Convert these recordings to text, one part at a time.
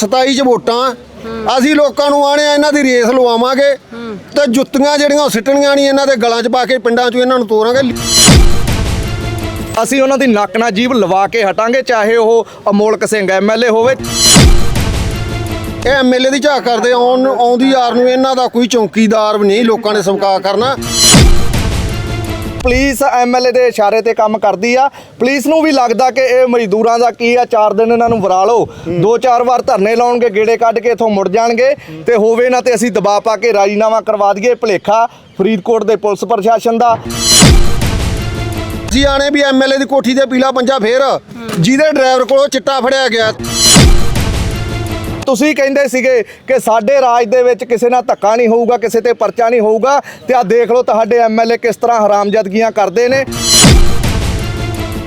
27 ਚ ਵੋਟਾਂ। ਅਸੀਂ ਲੋਕਾਂ ਨੂੰ ਆਣੇ ਆ ਇਹਨਾਂ ਦੀ ਰੇਸ ਲਵਾਵਾਂਗੇ ਤੇ ਜੁੱਤੀਆਂ ਜਿਹੜੀਆਂ ਉਹ ਸਿੱਟਣੀਆਂ ਨਹੀਂ ਇਹਨਾਂ ਦੇ ਗਲਾਂ 'ਚ ਪਾ ਕੇ ਪਿੰਡਾਂ 'ਚ ਇਹਨਾਂ ਨੂੰ ਤੋਰਾਂਗੇ। ਅਸੀਂ ਉਹਨਾਂ ਦੀ ਨੱਕ ਨਾਲ ਜੀਭ ਲਵਾ ਕੇ ਹਟਾਂਗੇ ਚਾਹੇ ਉਹ ਅਮੋਲਕ ਸਿੰਘ ਐਮਐਲਏ ਹੋਵੇ। ਇਹ ਐਮਐਲਏ ਦੀ ਝਾਕ ਕਰਦੇ ਆਉਣ ਆਉਂਦੀ ਯਾਰ ਨੂੰ ਇਹਨਾਂ ਦਾ ਕੋਈ ਚੌਕੀਦਾਰ ਵੀ ਨਹੀਂ ਲੋਕਾਂ ਨੇ ਸਮਕਾ ਕਰਨਾ। ਪੁਲਿਸ ਐਮਐਲਏ ਦੇ ਇਸ਼ਾਰੇ ਤੇ ਕੰਮ ਕਰਦੀ ਆ। ਪੁਲਿਸ ਨੂੰ ਵੀ ਲੱਗਦਾ ਕਿ ਇਹ ਮਜ਼ਦੂਰਾਂ ਦਾ ਕੀ ਆ, ਚਾਰ ਦਿਨ ਇਹਨਾਂ ਨੂੰ ਵਰਾ ਲਓ। ਦੋ ਚਾਰ ਵਾਰ ਧਰਨੇ ਲਾਉਣਗੇ, ਗੇੜੇ ਕੱਢ ਕੇ ਇਥੋਂ ਮੁੜ ਜਾਣਗੇ ਤੇ ਹੋਵੇ ਨਾ ਤੇ ਅਸੀਂ ਦਬਾਅ ਪਾ ਕੇ ਰਾਜੀਨਾਮਾ ਕਰਵਾ ਦਈਏ ਭਲੇਖਾ ਫਰੀਦਕੋਟ ਦੇ ਪੁਲਿਸ ਪ੍ਰਸ਼ਾਸਨ ਦਾ। ਅਸੀਂ ਆਣੇ ਵੀ ਐਮਐਲਏ ਦੀ ਕੋਠੀ ਤੇ ਪੀਲਾ ਪੰਜਾ ਫੇਰ, ਜਿਹਦੇ ਡਰਾਈਵਰ ਕੋਲੋਂ ਚਿੱਟਾ ਫੜਿਆ ਗਿਆ। ਤੁਸੀਂ ਕਹਿੰਦੇ ਸੀਗੇ ਕਿ ਸਾਡੇ ਰਾਜ ਦੇ ਵਿੱਚ ਕਿਸੇ ਨਾਲ ਧੱਕਾ ਨਹੀਂ ਹੋਊਗਾ ਕਿਸੇ ਤੇ ਪਰਚਾ ਨਹੀਂ ਹੋਊਗਾ ਤੇ ਆ ਦੇਖ ਲਓ ਤੁਹਾਡੇ ਐਮਐਲਏ ਕਿਸ ਤਰ੍ਹਾਂ ਹਰਾਮਜ਼ਦਗੀਆਂ ਕਰਦੇ ਨੇ।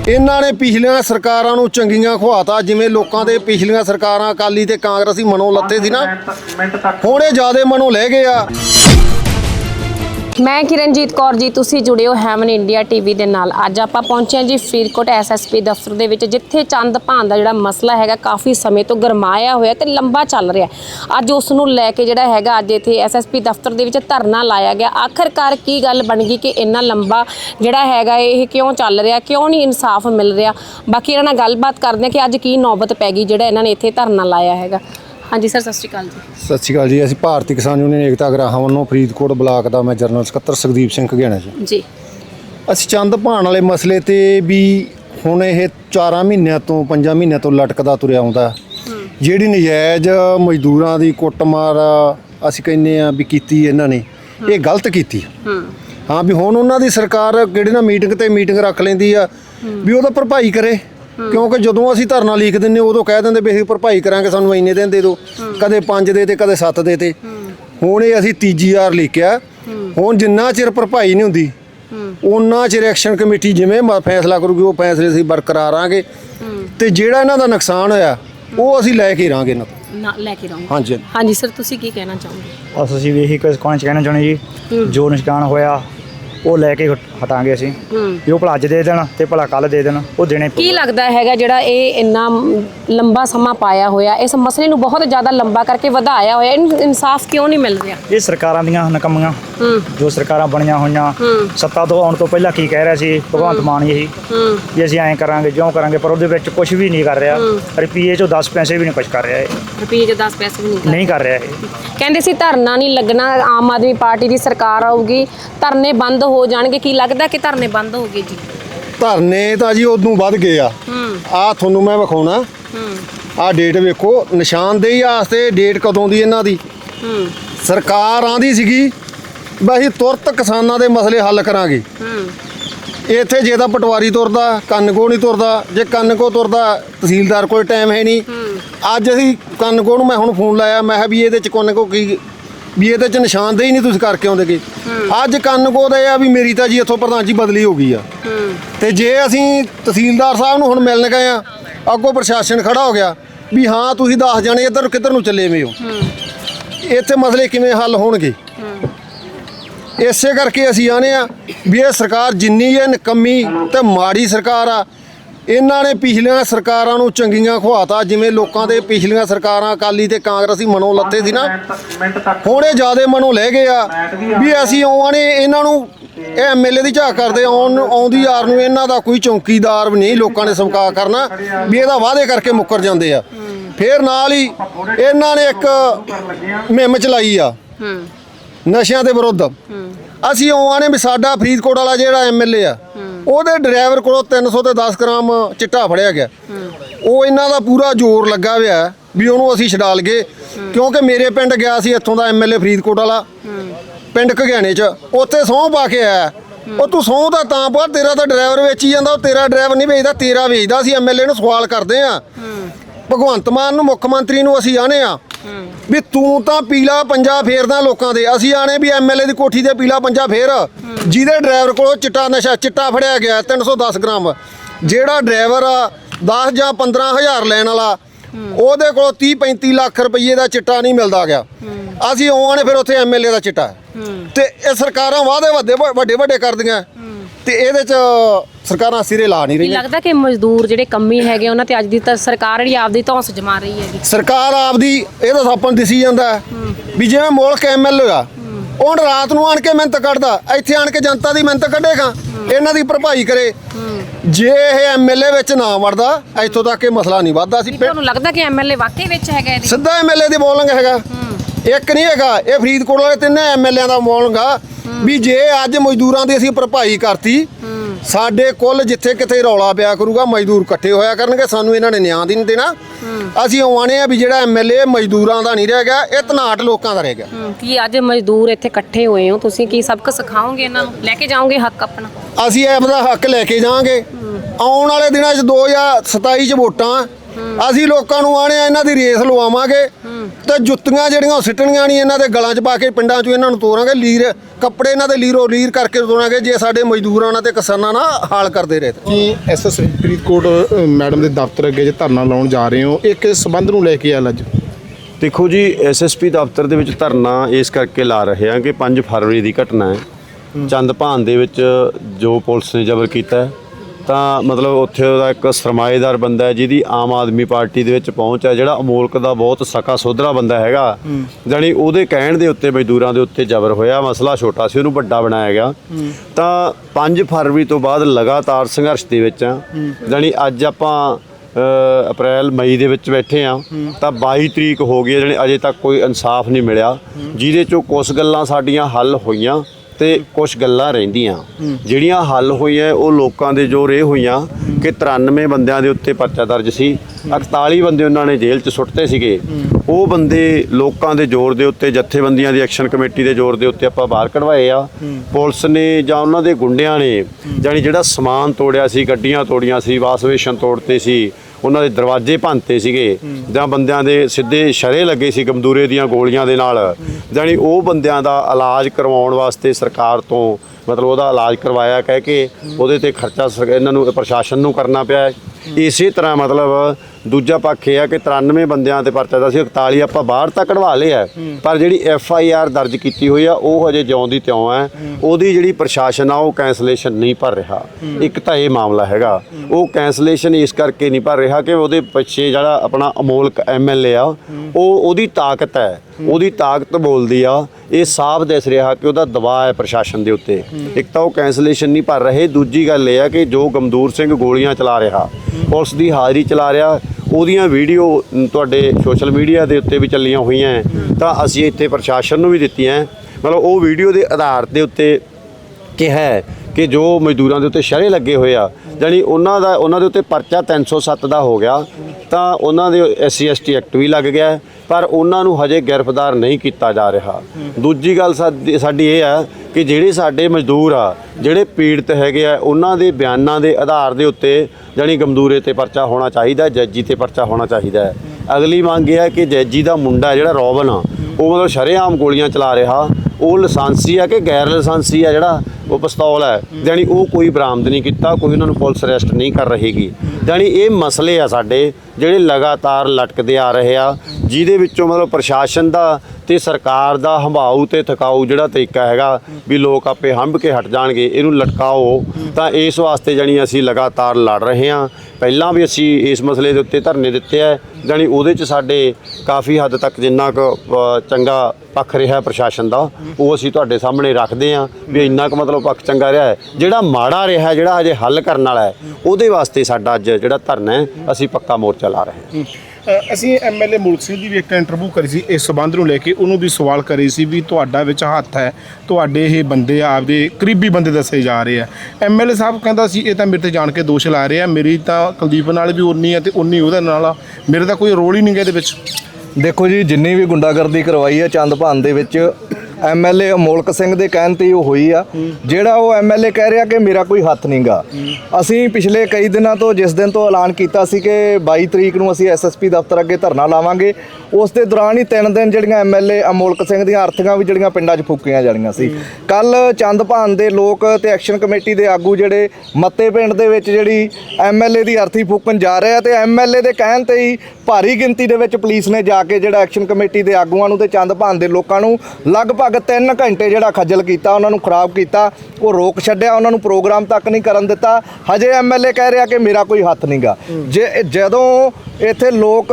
ਇਹਨਾਂ ਨੇ ਪਿਛਲੀਆਂ ਸਰਕਾਰਾਂ ਨੂੰ ਚੰਗੀਆਂ ਖਵਾਤਾ ਜਿਵੇਂ ਲੋਕਾਂ ਦੇ ਪਿਛਲੀਆਂ ਸਰਕਾਰਾਂ ਅਕਾਲੀ ਤੇ ਕਾਂਗਰਸੀ ਮਨੋਂ ਲੱਤੇ ਸੀ ਨਾ। ਹੁਣ ਇਹ ਜਿਆਦੇ ਮਨੋਂ ਲੈ ਗਏ ਆ। ਮੈਂ ਕਿਰਨਜੀਤ ਕੌਰ ਜੀ, ਤੁਸੀਂ ਜੁੜੇ ਹੋ ਹੈਵਨ ਇੰਡੀਆ ਟੀਵੀ ਦੇ ਨਾਲ। ਅੱਜ ਆਪਾਂ ਪਹੁੰਚੇ ਹਾਂ ਜੀ ਫਰੀਦਕੋਟ ਐਸਐਸਪੀ ਦਫ਼ਤਰ ਦੇ ਵਿੱਚ, ਜਿੱਥੇ ਚੰਦ ਭਾਨ ਦਾ ਜਿਹੜਾ ਮਸਲਾ ਹੈਗਾ ਕਾਫੀ ਸਮੇਂ ਤੋਂ ਗਰਮਾਇਆ ਹੋਇਆ ਤੇ ਲੰਬਾ ਚੱਲ ਰਿਹਾ ਅੱਜ ਉਸ ਨੂੰ ਲੈ ਕੇ ਜਿਹੜਾ ਹੈਗਾ ਅੱਜ ਇੱਥੇ ਐਸਐਸਪੀ ਦਫ਼ਤਰ ਦੇ ਵਿੱਚ ਧਰਨਾ ਲਾਇਆ ਗਿਆ। ਆਖਰਕਾਰ ਕੀ ਗੱਲ ਬਣ ਗਈ ਕਿ ਇੰਨਾ ਲੰਬਾ ਜਿਹੜਾ ਹੈਗਾ ਇਹ ਕਿਉਂ ਚੱਲ ਰਿਹਾ, ਕਿਉਂ ਨਹੀਂ ਇਨਸਾਫ ਮਿਲ ਰਿਹਾ? ਬਾਕੀ ਇਹਨਾਂ ਨਾਲ ਗੱਲਬਾਤ ਕਰਦੇ ਹਾਂ ਕਿ ਅੱਜ ਕੀ ਨੌਬਤ ਪੈ ਗਈ ਜਿਹੜਾ ਇਹਨਾਂ ਨੇ ਇੱਥੇ ਧਰਨਾ ਲਾਇਆ ਹੈਗਾ। ਹਾਂਜੀ ਸਰ ਸਤਿ ਸ਼੍ਰੀ ਅਕਾਲ ਜੀ। ਸਤਿ ਸ਼੍ਰੀ ਅਕਾਲ ਜੀ। ਅਸੀਂ ਭਾਰਤੀ ਕਿਸਾਨ ਯੂਨੀਅਨ ਏਕਤਾ ਗਰਾਹਾਂ ਵੱਲੋਂ ਫਰੀਦਕੋਟ ਬਲਾਕ ਦਾ ਮੈਂ ਜਨਰਲ ਸਕੱਤਰ ਸੁਖਦੀਪ ਸਿੰਘ ਘਗਿਆਣਾ ਜੀ। ਜੀ। ਅਸੀਂ ਚੰਦ ਭਾਣ ਵਾਲੇ ਮਸਲੇ ਤੇ ਵੀ ਹੁਣ ਇਹ 4 ਮਹੀਨਿਆਂ ਤੋਂ 5 ਮਹੀਨਿਆਂ ਤੋਂ ਲਟਕਦਾ ਤੁਰਿਆ ਆਉਂਦਾ। ਜਿਹੜੀ ਨਜਾਇਜ਼ ਮਜ਼ਦੂਰਾਂ ਦੀ ਕੁੱਟਮਾਰ ਅਸੀਂ ਕਹਿੰਦੇ ਆ ਵੀ ਕੀਤੀ ਇਹਨਾਂ ਨੇ ਇਹ ਗਲਤ ਕੀਤੀ। ਹੂੰ। ਹਾਂ ਵੀ ਹੁਣ ਉਹਨਾਂ ਦੀ ਸਰਕਾਰ ਕਿਹੜੇ ਨਾਲ ਮੀਟਿੰਗ ਤੇ ਮੀਟਿੰਗ ਰੱਖ ਲੈਂਦੀ ਆ ਵੀ ਉਹਦਾ ਭਰਪਾਈ ਕਰੇ। ਕਿਉਂਕਿ ਜਦੋਂ ਅਸੀਂ ਧਰਨਾ ਲਿਖ ਦਿੰਨੇ ਉਦੋਂ ਕਹਿ ਦਿੰਦੇ ਵੀ ਅਸੀਂ ਭਰਪਾਈ ਕਰਾਂਗੇ ਸਾਨੂੰ ਇੰਨੇ ਦਿਨ ਦੇ ਦਿਓ। ਕਦੇ 5 ਦੇ ਤੇ ਕਦੇ 7 ਦੇ ਤੇ। ਹੁਣ ਇਹ ਅਸੀਂ ਤੀਜੀ ਵਾਰ ਲਿਖਿਆ ਹੁਣ ਜਿੰਨਾ ਚਿਰ ਭਰਪਾਈ ਨਹੀਂ ਹੁੰਦੀ ਉਹਨਾਂ ਚਿਰ ਐਕਸ਼ਨ ਕਮੇਟੀ ਜਿਵੇਂ ਮ- ਫੈਸਲਾ ਕਰੂਗੀ ਉਹ ਫੈਸਲੇ ਅਸੀਂ ਬਰਕਰਾਰ ਤੇ ਜਿਹੜਾ ਇਹਨਾਂ ਦਾ ਨੁਕਸਾਨ ਹੋਇਆ ਉਹ ਅਸੀਂ ਲੈ ਕੇ ਰਾਂਗੇ ਨਾ ਲੈ ਕੇ ਰਹੂੰ ਹਾਂਜੀ ਹਾਂਜੀ। ਸਰ ਤੁਸੀਂ ਕੀ ਕਹਿਣਾ ਚਾਹੋਗੇ? ਅਸੀਂ ਵੀ ਇਹੀ ਕੁਝ ਕਹਿਣਾ ਚਾਹੁੰਦੇ ਜੀ। ਜੋ ਨਿਸ਼ਕਾਨ ਹੋਇਆ ਉਹ ਲੈ ਕੇ ਹਟ- ਹਟਾਂਗੇ ਅਸੀਂ। ਹੂੰ। ਵੀ ਉਹ ਭਲਾ ਅੱਜ ਦੇ ਦੇਣ ਤੇ ਭਲਾ ਕੱਲ ਦੇ ਦੇਣ ਉਹ ਦੇਣੇ ਕੀ ਲੱਗਦਾ ਹੈਗਾ ਜਿਹੜਾ ਇਹ ਇੰਨਾ ਲੰਬਾ ਸਮਾਂ ਪਾਇਆ ਹੋਇਆ ਇਸ ਮਸਲੇ ਨੂੰ ਬਹੁਤ ਜ਼ਿਆਦਾ ਲੰਬਾ ਕਰਕੇ ਵਧਾਇਆ ਹੋਇਆ ਇਨ- ਇਨਸਾਫ ਕਿਉਂ ਨਹੀਂ ਮਿਲ ਰਿਹਾ? ਇਹ ਸਰਕਾਰਾਂ ਦੀਆਂ ਨਕਮੀਆਂ ਹੂੰ। ਜੋ ਸਰਕਾਰਾਂ ਬਣੀਆਂ ਹੋਈਆਂ। ਸੱਤਾ ਤੋਂ ਆਉਣ ਤੋਂ ਪਹਿਲਾਂ ਕੀ ਕਹਿ ਰਿਹਾ ਸੀ ਭਗਵੰਤ ਮਾਨ ਇਹੀ ਹੂੰ। ਵੀ ਅਸੀਂ ਐਂ ਕਰਾਂਗੇ ਜਿਉਂ ਕਰਾਂਗੇ ਪਰ ਉਹਦੇ ਵਿੱਚ ਕੁਝ ਵੀ ਨਹੀਂ ਕਰ ਰਿਹਾ। ਰੁਪਈਏ ਚੋਂ 10 ਪੈਸੇ ਵੀ ਨਹੀਂ ਕੁਝ ਕਰ ਰਿਹਾ ਇਹ। ਰੁਪਈਏ ਚ 10 ਪੈਸੇ ਵੀ ਨਹੀਂ ਨਹੀਂ ਕਰ ਰਿਹਾ ਇਹ। ਕਹਿੰਦੇ ਸੀ ਧਰਨਾ ਨਹੀਂ ਲੱਗਣਾ ਆਮ ਆਦਮੀ ਪਾਰਟੀ ਦੀ ਸਰਕਾਰ ਆਊਗੀ ਧਰਨੇ ਬੰਦ ਹੋ ਜਾਣਗੇ ਕੀ ਲੱਗਦਾ ਕਿ ਧਰਨੇ ਬੰਦ ਹੋ ਗਏ ਜੀ? ਧਰਨੇ ਤਾਂ ਜੀ ਉਦੋਂ ਵੱਧ ਗਏ ਆ। ਹੂੰ। ਆ ਤੁਹਾਨੂੰ ਮੈਂ ਵਿਖਾਉਣਾ। ਹੂੰ। ਆ ਡੇਟ ਵੇਖੋ ਨਿਸ਼ਾਨਦੇਹੀ ਵਾਸਤੇ ਡੇਟ ਕਦੋਂ ਦੀ ਇਹਨਾਂ ਦੀ? ਹੂੰ। ਸਰਕਾਰ ਆਂਦੀ ਸੀਗੀ ਅਸੀਂ ਤੁਰਤ ਕਿਸਾਨਾਂ ਦੇ ਮਸਲੇ ਹੱਲ ਕਰਾਂਗੇ। ਹੂੰ। ਇੱਥੇ ਜੇ ਤਾਂ ਪਟਵਾਰੀ ਤੁਰਦਾ ਕੰਨਗੋ ਨਹੀਂ ਤੁਰਦਾ ਜੇ ਕੰਨਗੋ ਤੁਰਦਾ ਤਹਿਸੀਲਦਾਰ ਕੋਲ ਟਾਈਮ ਹੈ ਨਹੀਂ। ਅੱਜ ਅਸੀਂ ਕੰਨਗੋ ਨੂੰ ਮੈਂ ਹੁਣ ਫੋਨ ਲਾਇਆ ਮੈਂ ਕਿਹਾ ਵੀ ਇਹਦੇ ਚ ਕੰਨਗੋ ਕੀ ਵੀ ਇਹਦੇ ਚ ਨਿਸ਼ਾਨਦੇਹੀ ਨਹੀਂ ਤੁਸੀਂ ਕਰਕੇ ਆਉਂਦੇਗੇ ਅੱਜ ਕੰਨਗੋ ਦੇ ਆ ਵੀ ਮੇਰੀ ਤਾਂ ਜੀ ਇੱਥੋਂ ਪ੍ਰਧਾਨ ਜੀ ਬਦਲੀ ਹੋ ਗਈ ਆ। ਤੇ ਜੇ ਅਸੀਂ ਤਹਿਸੀਲਦਾਰ ਸਾਹਿਬ ਨੂੰ ਹੁਣ ਮਿਲਣ ਗਏ ਆ ਅੱਗੋਂ ਪ੍ਰਸ਼ਾਸਨ ਖੜਾ ਹੋ ਗਿਆ ਵੀ ਹਾਂ ਤੁਸੀਂ ਦੱਸ ਜਾਣੇ ਇੱਧਰ ਕਿੱਧਰ ਨੂੰ ਚੱਲੇ ਵੇ ਹੋ। ਇੱਥੇ ਮਸਲੇ ਕਿਵੇਂ ਹੱਲ ਹੋਣਗੇ? ਇਸੇ ਕਰਕੇ ਅਸੀਂ ਆਨੇ ਆ ਵੀ ਇਹ ਸਰਕਾਰ ਜਿੰਨੀ ਇਹ ਨਕੰਮੀ ਤੇ ਮਾੜੀ ਸਰਕਾਰ ਆ ਇਹਨਾਂ ਨੇ ਪਿਛਲੀਆਂ ਸਰਕਾਰਾਂ ਨੂੰ ਚੰਗੀਆਂ ਖਵਾਤਾ ਜਿਵੇਂ ਲੋਕਾਂ ਦੇ ਪਿਛਲੀਆਂ ਸਰਕਾਰਾਂ ਅਕਾਲੀ ਤੇ ਕਾਂਗਰਸੀ ਮਨੋਂ ਲੱਤੇ ਸੀ ਨਾ। ਹੁਣ ਇਹ ਜਿਆਦੇ ਮਨੋਂ ਲੈ ਗਏ ਆ ਵੀ ਅਸੀਂ ਆਉਣੇ ਇਹਨਾਂ ਨੂੰ ਇਹ ਐਮਐਲਏ ਦੀ ਝਾਕ ਕਰਦੇ ਆਉਣ ਆਉਂਦੀ ਯਾਰ ਨੂੰ ਇਹਨਾਂ ਦਾ ਕੋਈ ਚੌਕੀਦਾਰ ਵੀ ਨਹੀਂ ਲੋਕਾਂ ਨੇ ਸਮਕਾ ਕਰਨਾ ਵੀ ਇਹਦਾ ਵਾਅਦੇ ਕਰਕੇ ਮੁੱਕਰ ਜਾਂਦੇ ਆ। ਫੇਰ ਨਾਲ ਹੀ ਇਹਨਾਂ ਨੇ ਇੱਕ ਮੁਹਿੰਮ ਚਲਾਈ ਆ। ਨਸ਼ਿਆਂ ਦੇ ਵਿਰੁੱਧ। ਅਸੀਂ ਉਹ ਆਨੇ ਵੀ ਸਾਡਾ ਫਰੀਦਕੋਟ ਵਾਲਾ ਜਿਹੜਾ ਐਮਐਲਏ ਆ ਉਹਦੇ ਡਰਾਈਵਰ ਕੋਲੋਂ 300 ਤੇ 10 ਗ੍ਰਾਮ ਚਿੱਟਾ ਫੜਿਆ ਗਿਆ। ਉਹ ਇਹਨਾਂ ਦਾ ਪੂਰਾ ਜ਼ੋਰ ਲੱਗਾ ਹੋਇਆ ਵੀ ਉਹਨੂੰ ਅਸੀਂ ਛਡਾਲ ਗਏ। ਕਿਉਂਕਿ ਮੇਰੇ ਪਿੰਡ ਗਿਆ ਸੀ ਇੱਥੋਂ ਦਾ ਐਮਐਲਏ ਫਰੀਦਕੋਟ ਵਾਲਾ। ਪਿੰਡ ਘਗਿਆਣੇ 'ਚ। ਉੱਥੇ ਸਹੁੰ ਪਾ ਕੇ ਆਇਆ। ਉਹ ਤੂੰ ਸਹੁੰ ਦਾ ਤਾਂ ਪਾ, ਤੇਰਾ ਤਾਂ ਡਰਾਈਵਰ ਵੇਚੀ ਜਾਂਦਾ, ਉਹ ਤੇਰਾ ਡਰਾਈਵਰ ਨਹੀਂ ਵੇਚਦਾ, ਤੇਰਾ ਵੇਚਦਾ ਸੀ ਐਮਐਲਏ ਨੂੰ ਸਵਾਲ ਕਰਦੇ ਆ ਭਗਵੰਤ ਮਾਨ ਨੂੰ ਮੁੱਖ ਮੰਤਰੀ ਨੂੰ ਅਸੀਂ ਆਨੇ ਆ ਵੀ ਤੂੰ ਤਾਂ ਪੀਲਾ ਪੰਜਾ ਫੇਰਦਾ ਲੋਕਾਂ ਦੇ। ਅਸੀਂ ਆਣੇ ਵੀ ਐਮਐਲਏ ਦੀ ਕੋਠੀ ਤੇ ਪੀਲਾ ਪੰਜਾ ਫੇਰ। ਜਿਹਦੇ ਡਰਾਈਵਰ ਕੋਲੋਂ ਚਿੱਟਾ ਨਸ਼ਾ, ਚਿੱਟਾ ਫੜਿਆ ਗਿਆ 310 ਗ੍ਰਾਮ। ਜਿਹੜਾ ਡਰਾਈਵਰ ਆ 10 ਜਾਂ 15000 ਲੈਣ ਵਾਲਾ, ਉਹਦੇ ਕੋਲ 30 35 ਲੱਖ ਰੁਪਏ ਦਾ ਚਿੱਟਾ ਨਹੀਂ ਮਿਲਦਾ ਗਿਆ। ਅਸੀਂ ਉਹ ਫਿਰ ਉੱਥੇ ਐਮਐਲਏ ਦਾ ਚਿੱਟਾ। ਹੈ। ਤੇ ਇਹ ਸਰਕਾਰਾਂ ਵਾਅਦੇ ਵੱਡੇ ਵੱਡੇ ਵੱਡੇ ਕਰਦੀਆਂ। ਤੇ ਇਹਦੇ ਚ ਸਰਕਾਰਾਂ ਸਿਰੇ ਲਾ ਨਹੀਂ ਕੀ ਰਹੀਆਂ। ਲੱਗਦਾ ਕਿ ਮਜ਼ਦੂਰ ਜਿਹੜੇ ਕੰਮੀ ਹੈਗੇ ਉਹਨਾਂ ਤੇ ਅੱਜ ਦੀ ਤਾਂ ਸਰਕਾਰ ਜਿਹੜੀ ਆਪਦੀ ਧੌਂਸ ਜਮਾ ਰਹੀ ਹੈਗੀ। ਸਰਕਾਰ ਆਪਦੀ ਇਹਦਾ ਤਾਂ ਆਪਾਂ ਨੂੰ ਦਿਸੀ ਜਾਂਦਾ ਹੈ ਵੀ ਜਿਵੇਂ ਮੁਲਕ ਐਮਐਲਏ ਆ ਉਹ ਰਾਤ ਨੂੰ ਆਣ ਕੇ ਮਿਹਨਤ ਕੱਢਦਾ ਇੱਥੇ ਆਣ ਕੇ ਜਨਤਾ ਦੀ ਮਿਹਨਤ ਕੱਢੇਗਾ ਇਹਨਾਂ ਦੀ ਭਰਪਾਈ ਕਰੇ। ਜੇ ਇਹ ਐਮਐਲਏ ਵਿੱਚ ਨਾ ਵੜਦਾ ਇੱਥੋਂ ਤੱਕ ਇਹ ਮਸਲਾ ਨਹੀਂ ਵੱਧਦਾ ਸੀ। ਕੀ ਤੁਹਾਨੂੰ ਲੱਗਦਾ ਕਿ ਐਮਐਲਏ ਵਾਕਈ ਵਿੱਚ ਹੈਗਾ ਇਹਦੇ? ਸਿੱਧਾ ਐਮਐਲਏ ਦੀ ਬੋਲਿੰਗ ਹੈਗਾ। ਇੱਕ ਨਹੀਂ ਹੈਗਾ ਇਹ ਫਰੀਦਕੋਟ ਵਾਲੇ ਤਿੰਨੇ ਐਮਐਲਏਆਂ ਦਾ ਬੋਲਿੰਗ ਆ ਵੀ ਜੇ ਅੱਜ ਮਜ਼ਦੂਰਾਂ ਦੀ ਅਸੀਂ ਭਰਪਾਈ ਕਰਤੀ ਸਾਡੇ ਕੁੱਲ ਜਿੱਥੇ ਕਿਤੇ ਰੌਲਾ ਪਿਆ ਕਰੂਗਾ ਮਜ਼ਦੂਰ ਇਕੱਠੇ ਹੋਇਆ ਕਰਨਗੇ ਸਾਨੂੰ ਇਹਨਾਂ ਨੇ ਨਿਆਂ ਦੀ ਨਹੀਂ ਦੇਣਾ। ਅਸੀਂ ਆਉਣੇ ਆ ਵੀ ਜਿਹੜਾ ਐਮਐਲਏ ਮਜ਼ਦੂਰਾਂ ਦਾ ਨਹੀਂ ਰਹਿ ਗਿਆ ਇਹ ਧਨਾਟ ਲੋਕਾਂ ਦਾ ਰਹਿ ਗਿਆ। ਕੀ ਅੱਜ ਮਜ਼ਦੂਰ ਇੱਥੇ ਇਕੱਠੇ ਹੋਏ ਹੋ? ਤੁਸੀਂ ਕੀ ਸਬਕ ਸਿਖਾਓਗੇ ਇਹਨਾਂ ਨੂੰ? ਲੈ ਕੇ ਜਾਓਗੇ ਹੱਕ ਆਪਣਾ? ਅਸੀਂ ਆਪਦਾ ਹੱਕ ਲੈ ਕੇ ਜਾਵਾਂਗੇ। ਆਉਣ ਵਾਲੇ ਦਿਨਾਂ 'ਚ 2027 'ਚ ਵੋਟਾਂ ਅਸੀਂ ਲੋਕਾਂ ਨੂੰ ਆਣੇ ਆ ਇਹਨਾਂ ਦੀ ਰੇਸ ਲਵਾਵਾਂਗੇ ਤੇ ਜੁੱਤੀਆਂ ਜਿਹੜੀਆਂ ਉਹ ਸਿੱਟਣੀਆਂ ਨਹੀਂ ਇਹਨਾਂ ਦੇ ਗਲਾਂ 'ਚ ਪਾ ਕੇ ਪਿੰਡਾਂ 'ਚੋਂ ਇਹਨਾਂ ਨੂੰ ਤੋਰਾਂਗੇ ਲੀਰ ਕੱਪੜੇ ਇਹਨਾਂ ਦੇ ਲੀਰੋ ਲੀਰ ਕਰਕੇ ਤੋਰਾਂਗੇ ਜੇ ਸਾਡੇ ਮਜ਼ਦੂਰਾਂ ਨਾਲ ਤੇ ਕਿਸਾਨਾਂ ਨਾਲ ਹਾਲ ਕਰਦੇ ਰਹੇ ਤਾਂ। ਕਿ ਐਸਐਸ ਫਰੀਦਕੋਟ ਮੈਡਮ ਦੇ ਦਫ਼ਤਰ ਅੱਗੇ ਜੇ ਧਰਨਾ ਲਾਉਣ ਜਾ ਰਹੇ ਹੋ ਇਹ ਕਿਸ ਸਬੰਧ ਨੂੰ ਲੈ ਕੇ ਆਲ ਅੱਜ? ਦੇਖੋ ਜੀ ਐਸਐਸਪੀ ਦਫ਼ਤਰ ਦੇ ਵਿੱਚ ਧਰਨਾ ਇਸ ਕਰਕੇ ਲਾ ਰਹੇ ਹਾਂ ਕਿ 5 ਫਰਵਰੀ ਦੀ ਘਟਨਾ ਹੈ। ਚੰਦਪਾਨ ਦੇ ਵਿੱਚ ਜੋ ਪੁਲਿਸ ਨੇ ਜ਼ਬਰ ਕੀਤਾ ਹੈ ਤਾਂ ਮਤਲਬ ਉੱਥੇ ਉਹਦਾ ਇੱਕ ਸਰਮਾਏਦਾਰ ਬੰਦਾ ਹੈ ਜਿਹਦੀ ਆਮ ਆਦਮੀ ਪਾਰਟੀ ਦੇ ਵਿੱਚ ਪਹੁੰਚ ਹੈ ਜਿਹੜਾ ਅਮੋਲਕ ਦਾ ਬਹੁਤ ਸਕਾ ਸੋਧਰਾ ਬੰਦਾ ਹੈਗਾ। ਜਾਣੀ ਉਹਦੇ ਕਹਿਣ ਦੇ ਉੱਤੇ ਮਜ਼ਦੂਰਾਂ ਦੇ ਉੱਤੇ ਜ਼ਬਰ ਹੋਇਆ ਮਸਲਾ ਛੋਟਾ ਸੀ ਉਹਨੂੰ ਵੱਡਾ ਬਣਾਇਆ ਗਿਆ। ਤਾਂ 5 ਫਰਵਰੀ ਤੋਂ ਬਾਅਦ ਲਗਾਤਾਰ ਸੰਘਰਸ਼ ਦੇ ਵਿੱਚ ਆ ਜਾਣੀ ਅੱਜ ਆਪਾਂ ਅਪ੍ਰੈਲ ਮਈ ਦੇ ਵਿੱਚ ਬੈਠੇ ਆ ਤਾਂ 22 ਤਰੀਕ ਹੋ ਗਈ ਹੈ ਜਿਹੜੇ ਅਜੇ ਤੱਕ ਕੋਈ ਇਨਸਾਫ ਨਹੀਂ ਮਿਲਿਆ। ਜਿਹਦੇ ਚੋਂ ਕੁਝ ਗੱਲਾਂ ਸਾਡੀਆਂ ਹੱਲ ਹੋਈਆਂ। ਤੇ ਕੁਝ ਗੱਲਾਂ ਰਹਿੰਦੀਆਂ। ਜਿਹੜੀਆਂ ਹੱਲ ਹੋਈਆਂ, ਉਹ ਲੋਕਾਂ ਦੇ ਜੋ ਰੇ ਹੋਈਆਂ ਕਿ 93 ਬੰਦਿਆਂ ਦੇ ਉੱਤੇ ਪਰਚਾ ਦਰਜ ਸੀ 41 ਬੰਦੇ ਉਹਨਾਂ ਨੇ ਜੇਲ੍ਹ 'ਚ ਸੁੱਟਤੇ ਸੀਗੇ। ਉਹ ਬੰਦੇ ਲੋਕਾਂ ਦੇ ਜ਼ੋਰ ਦੇ ਉੱਤੇ, ਜਥੇਬੰਦੀਆਂ ਦੀ ਐਕਸ਼ਨ ਕਮੇਟੀ ਦੇ ਜ਼ੋਰ ਦੇ ਉੱਤੇ ਆਪਾਂ ਬਾਹਰ ਕਢਵਾਏ ਆ। ਪੁਲਿਸ ਨੇ ਜਾਂ ਉਹਨਾਂ ਦੇ ਗੁੰਡਿਆਂ ਨੇ ਜਾਨੀ ਜਿਹੜਾ ਸਮਾਨ ਤੋੜਿਆ ਸੀ, ਗੱਡੀਆਂ ਤੋੜੀਆਂ ਸੀ ਵਾਸਵੇਸ਼ਨ ਤੋੜਤੇ ਸੀ ਉਹਨਾਂ ਦੇ ਦਰਵਾਜ਼ੇ ਭੰਨਤੇ ਸੀਗੇ ਜਾਂ ਬੰਦਿਆਂ ਦੇ ਸਿੱਧੇ ਸ਼ਰੇ ਲੱਗੇ ਸੀ ਗੰਦੂਰੇ ਦੀਆਂ ਗੋਲੀਆਂ ਦੇ ਨਾਲ। ਜਾਨੀ ਉਹ ਬੰਦਿਆਂ ਦਾ ਇਲਾਜ ਕਰਵਾਉਣ ਵਾਸਤੇ ਸਰਕਾਰ ਤੋਂ ਮਤਲਬ ਉਹਦਾ ਇਲਾਜ ਕਰਵਾਇਆ, ਕਹਿ ਕੇ ਉਹਦੇ ਤੇ ਖਰਚਾ ਸਰ- ਇਹਨਾਂ ਨੂੰ, ਪ੍ਰਸ਼ਾਸਨ ਨੂੰ ਕਰਨਾ ਪਿਆ ਇਸੇ ਤਰ੍ਹਾਂ ਮਤਲਬ ਦੂਜਾ ਪੱਖ ਇਹ ਆ ਕਿ 93 ਬੰਦਿਆਂ ਤੇ ਪਰਚਾ ਦਾ ਸੀ 41 ਆਪਾਂ ਬਾਹਰ ਤਾਂ ਕਢਵਾ ਲਏ ਆ। ਪਰ ਜਿਹੜੀ ਐਫ ਆਈ ਆਰ ਦਰਜ ਕੀਤੀ ਹੋਈ ਆ ਉਹ ਹਜੇ ਜਿਉਂ ਦੀ ਤਿਉਂ ਹੈ। ਉਹਦੀ ਜਿਹੜੀ ਪ੍ਰਸ਼ਾਸਨ ਆ ਉਹ ਕੈਂਸਲੇਸ਼ਨ ਨਹੀਂ ਭਰ ਰਿਹਾ। ਇੱਕ ਤਾਂ ਇਹ ਮਾਮਲਾ ਹੈਗਾ। ਉਹ ਕੈਂਸਲੇਸ਼ਨ ਇਸ ਕਰਕੇ ਨਹੀਂ ਭਰ ਰਿਹਾ ਕਿ ਉਹਦੇ ਪਿੱਛੇ ਜਿਹੜਾ ਆਪਣਾ ਅਮੋਲਕ ਐਮਐਲਏ ਆ ਉਹ ਉਹਦੀ ਤਾਕਤ ਹੈ। ਉਹਦੀ ਤਾਕਤ ਬੋਲਦੀ ਆ। ਇਹ ਸਾਫ਼ ਦਿਸ ਰਿਹਾ ਕਿ ਉਹਦਾ ਦਬਾਅ ਹੈ ਪ੍ਰਸ਼ਾਸਨ ਦੇ ਉੱਤੇ। ਇੱਕ ਤਾਂ ਉਹ ਕੈਂਸਲੇਸ਼ਨ ਨਹੀਂ ਭਰ ਰਹੇ। ਦੂਜੀ ਗੱਲ ਇਹ ਆ ਕਿ ਜੋ ਗਮਦੂਰ ਸਿੰਘ ਗੋਲੀਆਂ ਚਲਾ ਰਿਹਾ, ਪੁਲਿਸ ਦੀ ਹਾਜ਼ਰੀ ਚਲਾ ਰਿਹਾ, ਉਹਦੀਆਂ ਵੀਡੀਓ ਤੁਹਾਡੇ ਸੋਸ਼ਲ ਮੀਡੀਆ ਦੇ ਉੱਤੇ ਵੀ ਚੱਲੀਆਂ ਹੋਈਆਂ ਹੈ। ਤਾਂ ਅਸੀਂ ਇੱਥੇ ਪ੍ਰਸ਼ਾਸਨ ਨੂੰ ਵੀ ਦਿੱਤੀਆਂ ਮਤਲਬ ਉਹ ਵੀਡੀਓ ਦੇ ਆਧਾਰ ਦੇ ਉੱਤੇ ਕਿਹਾ ਕਿ ਜੋ ਮਜ਼ਦੂਰਾਂ ਦੇ ਉੱਤੇ ਸ਼ਰੇ ਲੱਗੇ ਹੋਏ ਆ, ਜਾਣੀ ਉਹਨਾਂ ਦਾ, ਉਹਨਾਂ ਦੇ ਉੱਤੇ ਪਰਚਾ 307 ਦਾ ਹੋ ਗਿਆ, ਤਾਂ ਉਹਨਾਂ ਦੇ ਐਸਸੀ ਐਸਟੀ ਐਕਟ ਵੀ ਲੱਗ ਗਿਆ। ਪਰ ਉਹਨਾਂ ਨੂੰ ਹਜੇ ਗ੍ਰਿਫਤਾਰ ਨਹੀਂ ਕੀਤਾ ਜਾ ਰਿਹਾ। ਦੂਜੀ ਗੱਲ ਸਾਡੀ ਇਹ ਆ ਕਿ ਜਿਹੜੇ ਸਾਡੇ ਮਜ਼ਦੂਰ ਆ, ਜਿਹੜੇ ਪੀੜਤ ਹੈਗੇ ਆ, ਉਹਨਾਂ ਦੇ ਬਿਆਨਾਂ ਦੇ ਆਧਾਰ ਦੇ ਉੱਤੇ ਜਾਣੀ ਗਮਦੂਰੇ ਤੇ ਪਰਚਾ ਹੋਣਾ ਚਾਹੀਦਾ, ਜੱਜੀ ਤੇ ਪਰਚਾ ਹੋਣਾ ਚਾਹੀਦਾ ਅਗਲੀ ਮੰਗ ਇਹ ਹੈ ਕਿ ਜੱਜੀ ਦਾ ਮੁੰਡਾ ਜਿਹੜਾ ਰੋਬਨ ਆ, ਉਹ ਮਤਲਬ ਸ਼ਰੇਆਮ ਗੋਲੀਆਂ ਚਲਾ ਰਿਹਾ। ਉਹ ਲਾਇਸੈਂਸੀ ਆ ਕਿ ਗੈਰ ਲਾਇਸੈਂਸੀ ਆ ਜਿਹੜਾ ਉਹ ਪਿਸਤੌਲ ਹੈ। ਜਾਣੀ ਉਹ ਕੋਈ ਬਰਾਮਦ ਨਹੀਂ ਕੀਤਾ, ਕੋਈ ਉਹਨਾਂ ਨੂੰ ਪੁਲਿਸ ਅਰੈਸਟ ਨਹੀਂ ਕਰ ਰਹੇਗੀ। ਜਾਣੀ ਇਹ ਮਸਲੇ ਆ ਸਾਡੇ, ਜਿਹੜੇ ਲਗਾਤਾਰ ਲਟਕਦੇ ਆ ਰਹੇ ਆ, ਜਿਹਦੇ ਵਿੱਚੋਂ ਮਤਲਬ ਪ੍ਰਸ਼ਾਸਨ ਦਾ ਤੇ ਸਰਕਾਰ ਦਾ ਹੰਭਾਊ ਤੇ ਥਕਾਊ ਜਿਹੜਾ ਤਰੀਕਾ ਹੈਗਾ ਵੀ ਲੋਕ ਆਪੇ ਹੰਭ ਕੇ ਹਟ ਜਾਣਗੇ, ਇਹਨੂੰ ਲਟਕਾਓ। ਤਾਂ ਇਸ ਵਾਸਤੇ ਜਾਣੀ ਅਸੀਂ ਲਗਾਤਾਰ ਲੜ ਰਹੇ ਹਾਂ ਪਹਿਲਾਂ ਵੀ ਅਸੀਂ ਇਸ ਮਸਲੇ ਦੇ ਉੱਤੇ ਧਰਨੇ ਦਿੱਤੇ ਆ, ਜਾਣੀ ਉਹਦੇ 'ਚ ਸਾਡੇ ਕਾਫੀ ਹੱਦ ਤੱਕ ਜਿੰਨਾ ਕੁ ਚੰਗਾ ਪੱਖ ਰਿਹਾ ਪ੍ਰਸ਼ਾਸਨ ਦਾ, ਉਹ ਅਸੀਂ ਤੁਹਾਡੇ ਸਾਹਮਣੇ ਰੱਖਦੇ ਹਾਂ ਵੀ ਇੰਨਾ ਕੁ ਮਤਲਬ ਪੱਖ ਚੰਗਾ ਰਿਹਾ ਹੈ। ਜਿਹੜਾ ਮਾੜਾ ਰਿਹਾ, ਜਿਹੜਾ ਅਜੇ ਹੱਲ ਕਰਨ ਵਾਲਾ ਹੈ, ਉਹਦੇ ਵਾਸਤੇ ਸਾਡਾ ਅੱਜ ਜਿਹੜਾ ਧਰਨਾ ਹੈ, ਅਸੀਂ ਪੱਕਾ ਮੋਰਚਾ ਲਾ ਰਹੇ ਹਾਂ। ਅਸੀਂ ਐਮਐਲਏ ਮੁਲਕ ਸਿੰਘ ਦੀ ਵੀ ਇੱਕ ਇੰਟਰਵਿਊ ਕਰੀ ਸੀ, ਇਸ ਸਬੰਧ ਨੂੰ ਲੈ ਕੇ ਉਹਨੂੰ ਵੀ ਸਵਾਲ ਕਰੀ ਸੀ ਵੀ ਤੁਹਾਡਾ ਵਿੱਚ ਹੱਥ ਹੈ, ਤੁਹਾਡੇ ਇਹ ਬੰਦੇ ਆਪਦੇ ਕਰੀਬੀ ਬੰਦੇ ਦੱਸੇ ਜਾ ਰਹੇ ਆ। ਐਮਐਲਏ ਸਾਹਿਬ ਕਹਿੰਦਾ ਸੀ, ਇਹ ਤਾਂ ਮੇਰੇ ਤੇ ਜਾਣ ਕੇ ਦੋਸ਼ ਲਾ ਰਹੇ ਆ ਮੇਰੀ ਤਾਂ ਕੁਲਦੀਪ ਨਾਲ ਵੀ ਉਨੀ ਹੈ ਤੇ ਉਨੀ ਉਹਦੇ ਨਾਲ ਆ, ਮੇਰੇ ਤਾਂ ਕੋਈ ਰੋਲ ਹੀ ਨਹੀਂ ਗਾ ਇਹਦੇ ਵਿੱਚ। ਦੇਖੋ ਜੀ, ਜਿੰਨੀ ਵੀ ਗੁੰਡਾਗਰਦੀ ਕਰਵਾਈ ਹੈ ਚੰਦ ਭਾਨ ਦੇ ਵਿੱਚ ਐਮਐਲਏ ਅਮੋਲਕ ਸਿੰਘ ਦੇ ਕਹਿਣ ਤੇ ਉਹ ਹੋਈ ਆ। ਜਿਹੜਾ ਉਹ ਐਮਐਲਏ ਕਹਿ ਰਿਹਾ ਕਿ ਮੇਰਾ ਕੋਈ ਹੱਥ ਨਹੀਂਗਾ। ਅਸੀਂ ਪਿਛਲੇ ਕਈ ਦਿਨਾਂ ਤੋਂ ਜਿਸ ਦਿਨ ਤੋਂ ਐਲਾਨ ਕੀਤਾ ਸੀ ਕਿ 22 ਤਰੀਕ ਨੂੰ ਅਸੀਂ ਐਸਐਸਪੀ ਦਫ਼ਤਰ ਅੱਗੇ ਧਰਨਾ ਲਾਵਾਂਗੇ ਉਸ ਦੇ ਦੌਰਾਨ ਹੀ ਤਿੰਨ ਦਿਨ ਜਿਹੜੀਆਂ ਐਮਐਲਏ ਅਮੋਲਕ ਸਿੰਘ ਦੀਆਂ ਅਰਥੀਆਂ ਵੀ ਜਿਹੜੀਆਂ ਪਿੰਡਾਂ 'ਚ ਫੂਕੀਆਂ ਜਾਣੀਆਂ ਸੀ। ਕੱਲ ਚੰਦਪਾਨ ਦੇ ਲੋਕ ਤੇ ਐਕਸ਼ਨ ਕਮੇਟੀ ਦੇ ਆਗੂ ਜਿਹੜੇ ਮੱਤੇ ਪਿੰਡ ਦੇ ਵਿੱਚ ਜਿਹੜੀ ਐਮਐਲਏ ਦੀ ਅਰਥੀ ਫੂਕਣ ਜਾ ਰਹੇ ਆ ਤੇ ਐਮਐਲਏ ਦੇ ਕਹਿਣ ਤੇ ਹੀ ਭਾਰੀ ਗਿਣਤੀ ਦੇ ਵਿੱਚ ਪੁਲਿਸ ਨੇ ਜਾ ਕੇ ਜਿਹੜਾ ਐਕਸ਼ਨ ਕਮੇਟੀ ਦੇ ਆਗੂਆਂ ਨੂੰ ਤੇ ਚੰਦਪਾਨ ਦੇ ਲੋਕਾਂ ਨੂੰ ਲਗਭਗ ਲਗਭਗ 3 ਘੰਟੇ ਜਿਹੜਾ ਖੱਜਲ ਕੀਤਾ ਉਹਨਾਂ ਨੂੰ ਖਰਾਬ ਕੀਤਾ ਉਹ ਰੋਕ ਛੱਡਿਆ ਉਹਨਾਂ ਨੂੰ ਪ੍ਰੋਗਰਾਮ ਤੱਕ ਨਹੀਂ ਕਰਨ ਦਿੱਤਾ। ਹਜੇ ਐਮਐਲਏ ਕਹਿ ਰਿਹਾ ਕਿ ਮੇਰਾ ਕੋਈ ਹੱਥ ਨਹੀਂਗਾ ਜੇ ਜਦੋਂ ਇੱਥੇ ਲੋਕ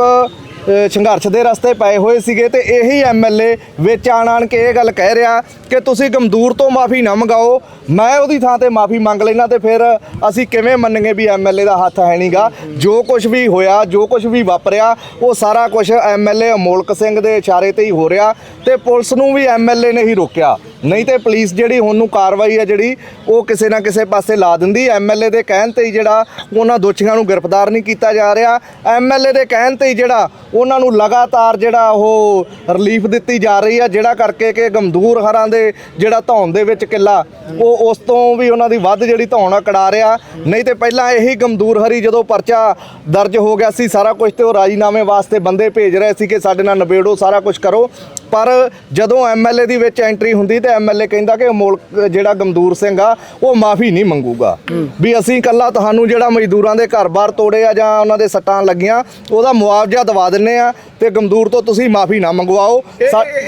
ਸੰਘਰਸ਼ ਦੇ ਰਸਤੇ ਪਏ ਹੋਏ ਸੀਗੇ ਤੇ ਇਹੀ ਐਮਐਲਏ ਵਿੱਚ ਆਣ ਆਣ ਕੇ ਇਹ ਗੱਲ ਕਹਿ ਰਿਹਾ ਕਿ ਤੁਸੀਂ ਗਮਦੂਰ ਤੋਂ ਮਾਫੀ ਨਾ ਮੰਗਾਓ। ਮੈਂ ਉਹਦੀ ਥਾਂ ਤੇ ਮਾਫੀ ਮੰਗ ਲੈਣਾ ਤੇ ਫਿਰ ਅਸੀਂ ਕਿਵੇਂ ਮੰਨਾਂਗੇ ਵੀ ਐਮਐਲਏ ਦਾ ਹੱਥ ਹੈ ਨਹੀਂਗਾ ਜੋ ਕੁਝ ਵੀ ਹੋਇਆ, ਜੋ ਕੁਝ ਵੀ ਵਾਪਰਿਆ, ਉਹ ਸਾਰਾ ਕੁਝ ਐਮਐਲਏ ਅਮੋਲਕ ਸਿੰਘ ਦੇ ਇਸ਼ਾਰੇ ਤੇ ਹੀ ਹੋ ਰਿਹਾ ਤੇ ਪੁਲਿਸ ਨੂੰ ਵੀ ਐਮਐਲਏ ਨੇ ਹੀ ਰੋਕਿਆ। ਨਹੀਂ ਤੇ ਪੁਲਿਸ ਜਿਹੜੀ ਹੁਣ ਨੂੰ ਕਾਰਵਾਈ ਹੈ ਜਿਹੜੀ, ਉਹ ਕਿਸੇ ਨਾ ਕਿਸੇ ਪਾਸੇ ਲਾ ਦਿੰਦੀ। ਐਮਐਲਏ ਦੇ ਕਹਿਣ ਤੇ ਹੀ ਜਿਹੜਾ ਉਹਨਾਂ ਦੋਸ਼ੀਆਂ ਨੂੰ ਗ੍ਰਿਫਤਾਰ ਨਹੀਂ ਕੀਤਾ ਜਾ ਰਿਹਾ। ਐਮਐਲਏ ਦੇ ਕਹਿਣ ਤੇ ਹੀ ਜਿਹੜਾ ਉਹਨਾਂ ਨੂੰ ਲਗਾਤਾਰ ਜਿਹੜਾ ਉਹ ਰਿਲੀਫ ਦਿੱਤੀ ਜਾ ਰਹੀ ਹੈ ਜਿਹੜਾ ਕਰਕੇ ਕਿ ਗਮਦੂਰ ਹਰਾਂ ਦੇ ਜਿਹੜਾ ਧੌਣ ਦੇ ਵਿੱਚ ਕਿੱਲਾ, ਉਹ ਉਸ ਤੋਂ ਵੀ ਉਹਨਾਂ ਦੀ ਵੱਧ ਜਿਹੜੀ ਧੌਣ ਆ, ਕੜਾ ਰਿਹਾ। ਨਹੀਂ ਤੇ ਪਹਿਲਾਂ ਇਹੀ ਗਮਦੂਰ ਹਰੀ ਜਦੋਂ ਪਰਚਾ ਦਰਜ ਹੋ ਗਿਆ ਸੀ, ਸਾਰਾ ਕੁਝ ਤੇ ਉਹ ਰਾਜੀਨਾਮੇ ਵਾਸਤੇ ਬੰਦੇ ਭੇਜ ਰਹੇ ਸੀ ਕਿ ਸਾਡੇ ਨਾਲ ਨਿਬੇੜੋ, ਸਾਰਾ ਕੁਝ ਕਰੋ। ਪਰ ਜਦੋਂ ਐਮਐਲਏ ਦੀ ਵਿੱਚ ਐਂਟਰੀ ਹੁੰਦੀ ਤੇ ਐਮਐਲਏ ਕਹਿੰਦਾ ਕਿ ਅਮੋਲ ਜਿਹੜਾ ਗਮਦੂਰ ਸਿੰਘ ਆ ਉਹ ਮਾਫੀ ਨਹੀਂ ਮੰਗੂਗਾ। ਵੀ ਅਸੀਂ ਇਕੱਲਾ ਤੁਹਾਨੂੰ ਜਿਹੜਾ ਮਜ਼ਦੂਰਾਂ ਦੇ ਘਰ-ਬਾਰ ਤੋੜੇ ਆ ਜਾਂ ਉਹਨਾਂ ਦੇ ਸੱਟਾਂ ਲੱਗੀਆਂ ਉਹਦਾ ਮੁਆਵਜ਼ਾ ਦਵਾ ਦਿੰਨੇ ਆ ਤੇ ਗਮਦੂਰ ਤੋਂ ਤੁਸੀਂ ਮਾਫੀ ਨਾ ਮੰਗਵਾਓ।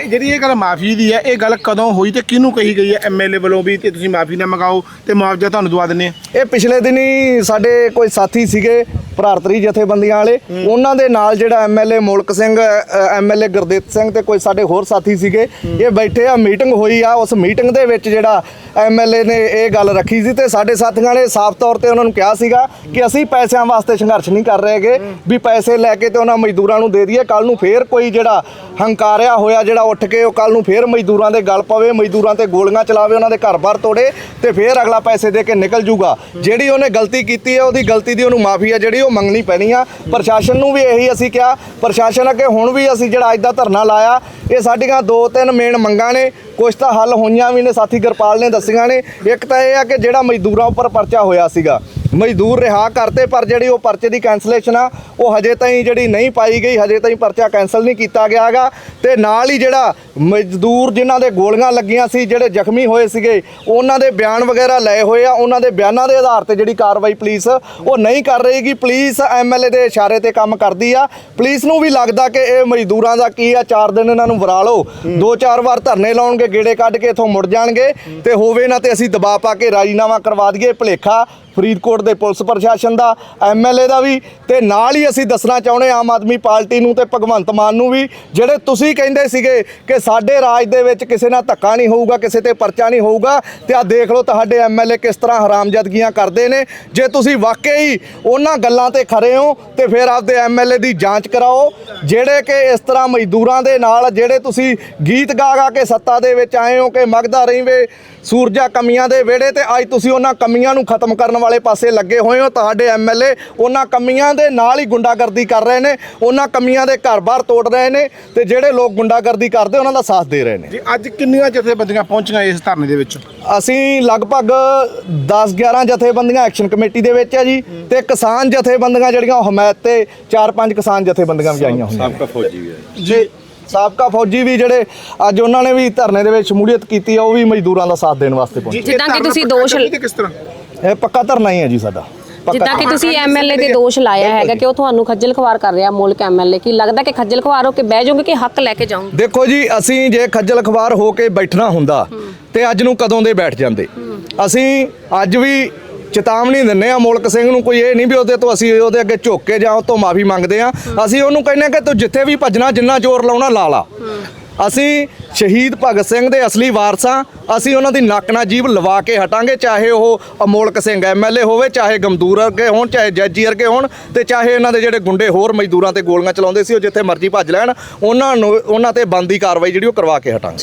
ਜਿਹੜੀ ਇਹ ਗੱਲ ਮਾਫੀ ਦੀ ਹੈ ਇਹ ਗੱਲ ਕਦੋਂ ਹੋਈ ਤੇ ਕਿਹਨੂੰ ਕਹੀ ਗਈ ਹੈ ਐਮਐਲਏ ਵੱਲੋਂ ਵੀ ਤੇ ਤੁਸੀਂ ਮਾਫੀ ਨਾ ਮੰਗਾਓ ਤੇ ਮੁਆਵਜ਼ਾ ਤੁਹਾਨੂੰ ਦਵਾ ਦਿੰਨੇ ਆ? ਇਹ ਪਿਛਲੇ ਦਿਨੀ ਸਾਡੇ ਕੋਈ ਸਾਥੀ ਸੀਗੇ ਭਾਰਤਰੀ ਜਥੇਬੰਦੀਆਂ ਵਾਲੇ ਉਹਨਾਂ ਦੇ ਨਾਲ ਜਿਹੜਾ ਐਮਐਲਏ ਮੁਲਕ ਸਿੰਘ ਐਮਐਲਏ ਗੁਰਦੀਪ ਸਿੰਘ ਤੇ ਕੋਈ ਸਾਡੇ ਹੋਰ ਸਾਥੀ ਸੀਗੇ ਇਹ ਬੈਠੇ ਆ ਮੀਟਿੰਗ ਹੋਈ ਆ ਉਸ ਮੀਟਿੰਗ ਦੇ ਵਿੱਚ ਜਿਹੜਾ ਐਮਐਲਏ ਨੇ ਇਹ ਗੱਲ ਰੱਖੀ ਸੀ ਤੇ ਸਾਡੇ ਸਾਥੀਆਂ ਨੇ ਸਾਫ਼ ਤੌਰ ਤੇ ਉਹਨਾਂ ਨੂੰ ਕਿਹਾ ਸੀਗਾ ਕਿ ਅਸੀਂ ਪੈਸਿਆਂ ਵਾਸਤੇ ਸੰਘਰਸ਼ ਨਹੀਂ ਕਰ ਰਹੇਗੇ ਵੀ ਪੈਸੇ ਲੈ ਕੇ ਤੇ ਉਹਨਾਂ ਮਜ਼ਦੂਰਾਂ ਨੂੰ ਦੇ ਦਈਏ ਕੱਲ ਨੂੰ ਫੇਰ ਕੋਈ ਜਿਹੜਾ ਹੰਕਾਰਿਆ ਹੋਇਆ ਜਿਹੜਾ ਉੱਠ ਕੇ ਉਹ ਕੱਲ ਨੂੰ ਫੇਰ ਮਜ਼ਦੂਰਾਂ ਦੇ ਗਲ ਪਵੇ, ਮਜ਼ਦੂਰਾਂ ਤੇ ਗੋਲੀਆਂ ਚਲਾਵੇ, ਉਹਨਾਂ ਦੇ ਘਰ-ਬਾਰ ਤੋੜੇ ਤੇ ਫੇਰ ਅਗਲਾ ਪੈਸੇ ਦੇ ਕੇ ਨਿਕਲ ਜੂਗਾ। ਜਿਹੜੀ ਉਹਨੇ ਗਲਤੀ ਕੀਤੀ ਹੈ, ਉਹਦੀ ਗਲਤੀ ਦੀ ਉਹਨੂੰ ਮਾਫੀ ਹੈ ਜਿਹੜੀ ਉਹ ਮੰਗਣੀ ਪੈਣੀ ਆ। ਪ੍ਰਸ਼ਾਸਨ ਨੂੰ ਵੀ ਇਹੀ ਅਸੀਂ ਕਿਹਾ। ਪ੍ਰਸ਼ਾਸਨ ਅੱਗੇ ਹੁਣ ਵੀ ਅਸੀਂ ਜਿਹੜਾ ਅੱਜ ਦਾ ਧਰਨਾ ਲਾਇਆ, ਇਹ ਸਾਡੀਆਂ ਦੋ ਤਿੰਨ ਮੇਨ ਮੰਗਾਂ ਨੇ। ਕੁਝ ਤਾਂ ਹੱਲ ਹੋਈਆਂ ਵੀ ਨੇ, ਸਾਥੀ ਗੁਰਪਾਲ ਨੇ ਦੱਸੀਆਂ ਨੇ। ਇੱਕ ਤਾਂ ਇਹ ਆ ਕਿ ਜਿਹੜਾ ਮਜ਼ਦੂਰਾਂ ਉੱਪਰ ਪਰਚਾ ਹੋਇਆ ਸੀਗਾ ਮਜ਼ਦੂਰ ਰਿਹਾ ਕਰਤੇ ਪਰ ਜਿਹੜੀ ਉਹ ਪਰਚੇ ਦੀ ਕੈਂਸਲੇਸ਼ਨ ਆ, ਉਹ ਹਜੇ ਤਾਈਂ ਜਿਹੜੀ ਨਹੀਂ ਪਾਈ ਗਈ, ਹਜੇ ਤਾਈਂ ਪਰਚਾ ਕੈਂਸਲ ਨਹੀਂ ਕੀਤਾ ਗਿਆ ਗਿਆਗਾ ਤੇ ਨਾਲ ਹੀ ਜਿਹੜਾ ਮਜ਼ਦੂਰ ਜਿਨ੍ਹਾਂ ਦੇ ਗੋਲੀਆਂ ਲੱਗੀਆਂ ਸੀ, ਜਿਹੜੇ ਜ਼ਖਮੀ ਹੋਏ ਸੀਗੇ, ਉਹਨਾਂ ਦੇ ਬਿਆਨ ਵਗੈਰਾ ਲਏ ਹੋਏ ਆ। ਉਹਨਾਂ ਦੇ ਬਿਆਨਾਂ ਦੇ ਆਧਾਰ ਤੇ ਜਿਹੜੀ ਕਾਰਵਾਈ ਪੁਲਿਸ ਉਹ ਨਹੀਂ ਕਰ ਰਹੀਗੀ ਪੁਲਿਸ ਐਮਐਲਏ ਦੇ ਇਸ਼ਾਰੇ ਤੇ ਕੰਮ ਕਰਦੀ ਆ। ਪੁਲਿਸ ਨੂੰ ਵੀ ਲੱਗਦਾ ਕਿ ਇਹ ਮਜ਼ਦੂਰਾਂ ਦਾ ਕੀ ਆ, ਚਾਰ ਦਿਨ ਇਹਨਾਂ ਨੂੰ ਵਰਾ ਲਓ। ਦੋ ਚਾਰ ਵਾਰ ਧਰਨੇ ਲਾਉਣਗੇ, ਗੇੜੇ ਕੱਢ ਕੇ ਇਥੋਂ ਮੁੜ ਜਾਣਗੇ। ਤੇ ਹੋਵੇ ਨਾ ਤੇ ਅਸੀਂ ਦਬਾਅ ਪਾ ਕੇ ਰਾਜੀਨਾਮਾ ਕਰਵਾ ਦਈਏ, ਭਲੇਖਾ। ਫਰੀਦਕੋਟ ਦੇ ਪੁਲਿਸ ਪ੍ਰਸ਼ਾਸਨ ਦਾ ਐਮਐਲਏ ਦਾ ਵੀ, ਤੇ ਨਾਲ ਹੀ ਅਸੀਂ ਦੱਸਣਾ ਚਾਹੁੰਦੇ ਆਮ ਆਦਮੀ ਪਾਰਟੀ ਨੂੰ ਤੇ ਭਗਵੰਤ ਮਾਨ ਨੂੰ ਵੀ, ਜਿਹੜੇ ਤੁਸੀਂ ਕਹਿੰਦੇ ਸੀਗੇ ਕਿ ਸਾਡੇ ਰਾਜ ਦੇ ਵਿੱਚ ਕਿਸੇ ਨਾਲ ਧੱਕਾ ਨਹੀਂ ਹੋਊਗਾ, ਕਿਸੇ ਤੇ ਪਰਚਾ ਨਹੀਂ ਹੋਊਗਾ, ਤੇ ਆ ਦੇਖ ਲਓ ਤੁਹਾਡੇ ਐਮਐਲਏ ਕਿਸ ਤਰ੍ਹਾਂ ਹਰਾਮਜ਼ਦਗੀਆਂ ਕਰਦੇ ਨੇ। ਜੇ ਤੁਸੀਂ ਵਾਕਈ ਉਹਨਾਂ ਗੱਲਾਂ ਤੇ ਖਰੇ ਹੋ, ਤੇ ਫਿਰ ਆਪਦੇ ਐਮਐਲਏ ਦੀ ਜਾਂਚ ਕਰਾਓ, ਜਿਹੜੇ ਕਿ ਇਸ ਤਰ੍ਹਾਂ ਮਜ਼ਦੂਰਾਂ ਦੇ ਨਾਲ, ਜਿਹੜੇ ਤੁਸੀਂ ਗੀਤ ਗਾ ਗਾ ਕੇ ਸੱਤਾ ਦੇ ਵਿੱਚ ਆਏ ਹੋ, ਕਿ ਮਗਦਾ ਰਹੀਵੇ ਸੂਰਜਾ ਕਮੀਆਂ ਦੇ ਵਿਹੜੇ, ਤੇ ਅੱਜ ਤੁਸੀਂ ਉਹਨਾਂ ਕਮੀਆਂ ਨੂੰ ਖਤਮ ਕਰਨ ਵਾਲੇ ਪਾਸੇ ਲੱਗੇ ਹੋਏ ਹੋ ਤੁਹਾਡੇ ਐਮਐਲਏ ਉਹਨਾਂ ਕਮੀਆਂ ਦੇ ਨਾਲ ਹੀ ਗੁੰਡਾਗਰਦੀ ਕਰ ਰਹੇ ਨੇ ਉਹਨਾਂ ਕਮੀਆਂ ਦੇ ਘਰ-ਬਾਰ ਤੋੜ ਰਹੇ ਨੇ ਤੇ ਜਿਹੜੇ ਲੋਕ ਗੁੰਡਾਗਰਦੀ ਕਰਦੇ ਉਹਨਾਂ ਦਾ ਸਾਥ ਦੇ ਰਹੇ ਨੇ। ਜੀ ਅੱਜ ਕਿੰਨੀਆਂ ਜਥੇਬੰਦੀਆਂ ਪਹੁੰਚੀਆਂ ਇਸ ਧਰਨੇ ਦੇ ਵਿੱਚ? ਅਸੀਂ ਲਗਭਗ 10-11 ਜਥੇਬੰਦੀਆਂ ਐਕਸ਼ਨ ਕਮੇਟੀ ਦੇ ਵਿੱਚ ਆ ਜੀ ਤੇ ਕਿਸਾਨ ਜਥੇਬੰਦੀਆਂ ਜਿਹੜੀਆਂ ਹਮਾਇਤ ਤੇ 4-5 ਕਿਸਾਨ ਜਥੇਬੰਦੀਆਂ ਵੀ ਆਈਆਂ ਹੋਈਆਂ ਸਾਬਕਾ ਫੌਜੀ ਵੀ ਹੈ ਜੀ। ਸਾਬਕਾ ਫੌਜੀ ਵੀ ਜਿਹੜੇ ਅੱਜ ਉਹਨਾਂ ਨੇ ਵੀ ਧਰਨੇ ਦੇ ਵਿੱਚ ਸ਼ਮੂਲੀਅਤ ਕੀਤੀ ਆ ਉਹ ਵੀ ਮਜ਼ਦੂਰਾਂ ਦਾ ਸਾਥ ਦੇਣ ਵਾਸਤੇ ਪਹੁੰਚੇ। ਜਿੱਦਾਂ ਕਿ ਤੁਸੀਂ ਦੋਸ਼- ਕਿਸ ਤਰ੍ਹਾਂ? ਇਹ ਪੱਕਾ ਧਰਨਾ ਹੀ ਹੈ ਜੀ ਸਾਡਾ। ਪੱਕਾ ਜਿੱਦਾਂ ਕਿ ਤੁਸੀਂ ਐਮਐਲਏ ਦੇ ਦੋਸ਼ ਲਾਇਆ ਹੈਗਾ ਕਿ ਉਹ ਤੁਹਾਨੂੰ ਖੱਜਲ ਖਵਾਰ ਕਰ ਰਿਹਾ ਮੁਲਕ ਐਮਐਲਏ ਕੀ ਲੱਗਦਾ ਕਿ ਖੱਜਲ ਖਵਾਰ ਹੋ ਕੇ ਬਹਿ ਜਾਓਗੇ ਕਿ ਹੱਕ ਲੈ ਕੇ ਜਾਓਗੇ? ਦੇਖੋ ਜੀ ਅਸੀਂ ਜੇ ਖੱਜਲ ਖਵਾਰ ਹੋ ਕੇ ਬੈਠਣਾ ਹੁੰਦਾ ਤੇ ਅੱਜ ਨੂੰ ਕਦੋਂ ਦੇ ਬੈਠ ਜਾਂਦੇ? ਅਸੀਂ ਅੱਜ ਵੀ ਚੇਤਾਵਨੀ ਦਿੰਨੇ ਆ ਮੁਲਕ ਸਿੰਘ ਨੂੰ ਕੋਈ ਇਹ ਨਹੀਂ ਵੀ ਉਹਦੇ ਤੋਂ ਅਸੀਂ ਉਹਦੇ ਅੱਗੇ ਝੁੱਕ ਕੇ ਜਾਂ ਉਹ ਤੋਂ ਮਾਫੀ ਮੰਗਦੇ ਆ ਅਸੀਂ ਉਹਨੂੰ ਕਹਿੰਦੇ ਆ ਕਿ ਤੂੰ ਜਿੱਥੇ ਵੀ ਭੱਜਣਾ ਜਿੰਨਾ ਜ਼ੋਰ ਲਾਉਣਾ ਲਾ ਲਾ। ਅਸੀਂ ਸ਼ਹੀਦ ਭਗਤ ਸਿੰਘ ਦੇ ਅਸਲੀ ਵਾਰਸਾਂ, ਅਸੀਂ ਉਹਨਾਂ ਦੀ ਨੱਕ ਨਾਲ ਜੀਭ ਲਵਾ ਕੇ ਹਟਾਂਗੇ, ਚਾਹੇ ਉਹ ਅਮੋਲਕ ਸਿੰਘ ਐਮਐਲਏ ਹੋਵੇ, ਚਾਹੇ ਗਮਦੂਰ ਅਰਗੇ ਹੋਣ, ਚਾਹੇ ਜੱਜੀ ਅਰਗੇ ਹੋਣ, ਤੇ ਚਾਹੇ ਇਹਨਾਂ ਦੇ ਜਿਹੜੇ ਗੁੰਡੇ ਹੋਰ ਮਜ਼ਦੂਰਾਂ ਤੇ ਗੋਲੀਆਂ ਚਲਾਉਂਦੇ ਸੀ, ਉਹ ਜਿੱਥੇ ਮਰਜ਼ੀ ਭੱਜ ਲੈਣ, ਉਹਨਾਂ ਨੂੰ, ਉਹਨਾਂ ਤੇ ਬੰਦੀ ਕਾਰਵਾਈ ਜਿਹੜੀ ਉਹ ਕਰਵਾ ਕੇ ਹਟਾਂਗੇ।